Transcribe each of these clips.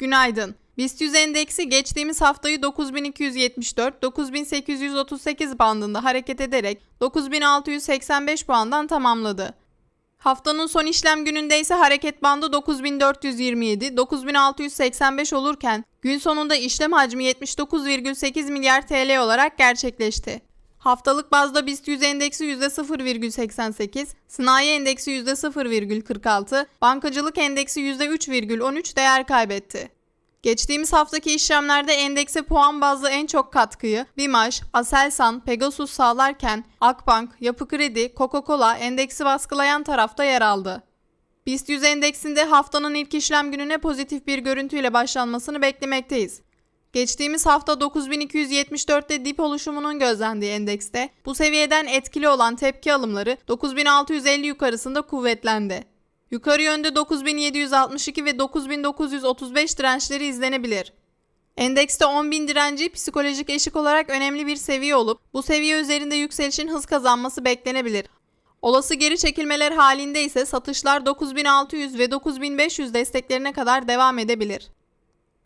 Günaydın. BIST 100 endeksi geçtiğimiz haftayı 9274 9838 bandında hareket ederek 9685 puandan tamamladı. Haftanın son işlem gününde ise hareket bandı 9427 9685 olurken gün sonunda işlem hacmi 79,8 milyar TL olarak gerçekleşti. Haftalık bazda BIST 100 endeksi %0,88, sanayi endeksi %0,46, bankacılık endeksi %3,13 değer kaybetti. Geçtiğimiz haftaki işlemlerde endekse puan bazlı en çok katkıyı BİMAŞ, Aselsan, Pegasus sağlarken Akbank, Yapı Kredi, Coca-Cola endeksi baskılayan tarafta yer aldı. BIST 100 endeksinde haftanın ilk işlem gününe pozitif bir görüntüyle başlanmasını beklemekteyiz. Geçtiğimiz hafta 9274'te dip oluşumunun gözlendiği endekste bu seviyeden etkili olan tepki alımları 9650 yukarısında kuvvetlendi. Yukarı yönde 9762 ve 9935 dirençleri izlenebilir. Endekste 10.000 direnci psikolojik eşik olarak önemli bir seviye olup bu seviye üzerinde yükselişin hız kazanması beklenebilir. Olası geri çekilmeler halinde ise satışlar 9600 ve 9500 desteklerine kadar devam edebilir.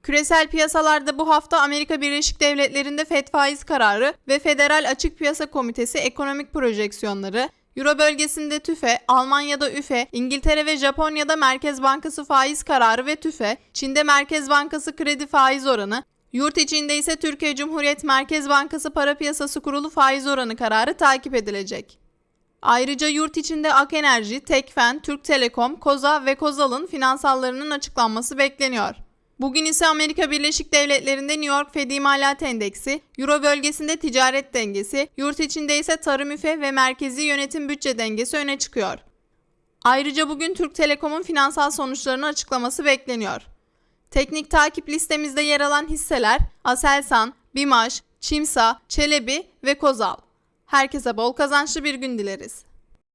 Küresel piyasalarda bu hafta Amerika Birleşik Devletleri'nde FED faiz kararı ve Federal Açık Piyasa Komitesi ekonomik projeksiyonları, Euro bölgesinde TÜFE, Almanya'da ÜFE, İngiltere ve Japonya'da Merkez Bankası faiz kararı ve TÜFE, Çin'de Merkez Bankası kredi faiz oranı, yurt içinde ise Türkiye Cumhuriyet Merkez Bankası Para Piyasası Kurulu faiz oranı kararı takip edilecek. Ayrıca yurt içinde Ak Enerji, Tekfen, Türk Telekom, Koza ve Kozal'ın finansallarının açıklanması bekleniyor. Bugün ise Amerika Birleşik Devletleri'nde New York Fed İmalat Endeksi, Euro bölgesinde ticaret dengesi, yurt içinde ise tarım üfe ve merkezi yönetim bütçe dengesi öne çıkıyor. Ayrıca bugün Türk Telekom'un finansal sonuçlarını açıklaması bekleniyor. Teknik takip listemizde yer alan hisseler Aselsan, Bimaş, Çimsa, Çelebi ve Kozal. Herkese bol kazançlı bir gün dileriz.